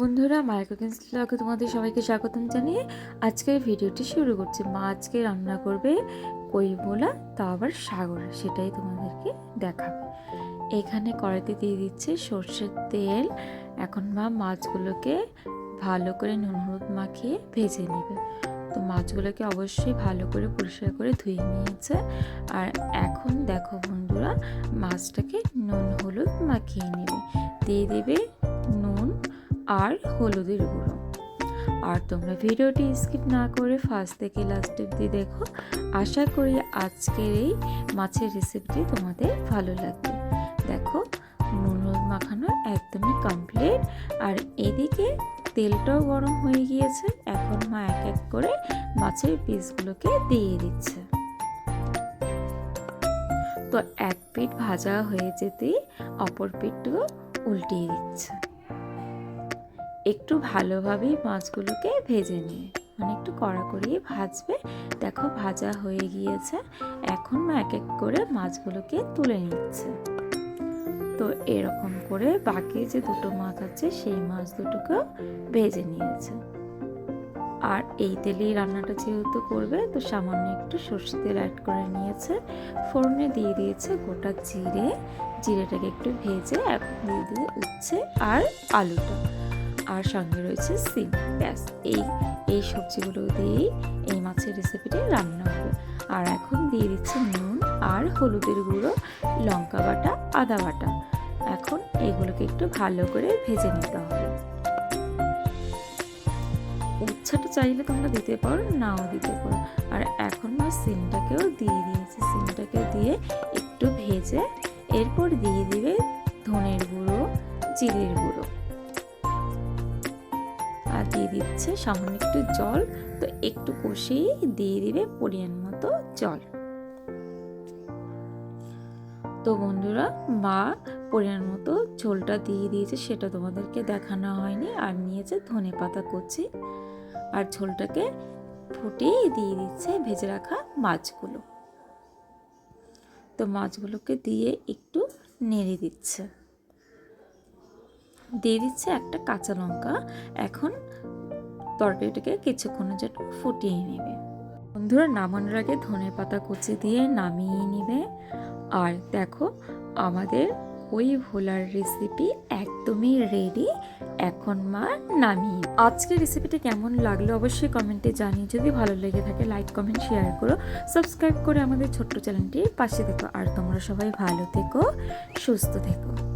বন্ধুরা মায়ের কুকিং তোমাদের সবাইকে স্বাগতম জানিয়ে আজকের ভিডিওটি শুরু করছি। মা আজকে রান্না করবে কই বোলা, তা আবার সাগর, সেটাই তোমাদেরকে দেখাবে। এখানে কড়াইতে দিয়ে দিচ্ছে সর্ষের তেল। এখন মা মাছগুলোকে ভালো করে নুন হলুদ মাখিয়ে ভেজে নেবে। তো মাছগুলোকে অবশ্যই ভালো করে পরিষ্কার করে ধুয়ে নিয়েছে। আর এখন দেখো বন্ধুরা, মাছটাকে নুন হলুদ মাখিয়ে নেবে। দিয়ে দেবে আর হলুদের গুঁড়ো। আর তোমরা ভিডিওটি স্কিপ না করে ফার্স্ট থেকে লাস্ট অব্দি দেখো। আশা করি আজকের এই মাছের রেসিপিটি তোমাদের ভালো লাগবে। দেখো, নুন মাখানো একদমই কমপ্লিট আর এদিকে তেলটাও গরম হয়ে গিয়েছে। এখন মা এক এক করে মাছের পিসগুলোকে দিয়ে দিচ্ছে। তো এক পিঠ ভাজা হয়ে যেতেই অপর পিঠটাও উল্টিয়ে দিচ্ছে। একটু ভালোভাবেই মাছগুলোকে ভেজে নিয়ে মানে একটু কড়া করিয়ে ভাজবে। দেখো ভাজা হয়ে গিয়েছে, এখন এক এক করে মাছগুলোকে তুলে নিচ্ছে। তো এরকম করে বাকি যে দুটো মাছ আছে, সেই মাছ দুটোকেও ভেজে নিয়েছে। আর এই তেলেই রান্নাটা যেহেতু করবে, তো সামান্য একটু সর্ষে তেল অ্যাড করে নিয়েছে। ফোড়নে দিয়ে দিয়েছে গোটা জিরে, জিরেটাকে একটু ভেজে এখন দিয়ে দিয়ে উচ্ছে আর আলুটা। আর সঙ্গে রয়েছে সিম। ব্যাস, এই এই সবজিগুলো দিয়েই এই মাছের রেসিপিটি রান্না হবে। আর এখন দিয়ে দিচ্ছে নুন আর হলুদের গুঁড়ো, লঙ্কা বাটা, আদা বাটা। এখন এগুলোকে একটু ভালো করে ভেজে নিতে হবে। উচ্ছাটা চাইলে তোমরা দিতে পারো, নাও দিতে পারো। আর এখন মা সিমটাকেও দিয়ে দিয়েছি। সিমটাকে দিয়ে একটু ভেজে এরপর দিয়ে দিবে ধনের গুঁড়ো, জিরের গুঁড়ো। দিয়ে দিচ্ছে, সামান্য একটু জল। তো একটু কষিয়ে দিয়ে দিবে পরিমাণ মতো জল। তো বন্ধুরা, মা পরিমাণ মতো ঝোলটা দিয়ে দিয়েছে, সেটা তোমাদেরকে দেখানো হয়নি। আর নিয়েছে ধনে পাতা কচি। আর ঝোলটাকে ফুটিয়ে দিয়ে দিচ্ছে ভেজে রাখা মাছগুলো। তো মাছগুলোকে দিয়ে একটু নেড়ে দিচ্ছে। দিয়ে দিচ্ছে একটা কাঁচা লঙ্কা। এখন তরকারিটাকে কিছুক্ষণের জন্য ফুটিয়ে নেবে। বন্ধুরা, নামানোর আগে ধনে পাতা কুচি দিয়ে নামিয়ে নেবে। আর দেখো, আমাদের ওই ভোলার রেসিপি একদমই রেডি এখন মা নামিয়ে আজকের রেসিপিটা কেমন লাগল অবশ্যই কমেন্টে জানিয়ে যদি ভালো লেগে থাকে লাইক কমেন্ট শেয়ার করো। সাবস্ক্রাইব করে আমাদের ছোট্ট চ্যানেলটির পাশে থেকো। আর তোমরা সবাই ভালো থেকো, সুস্থ থেকো।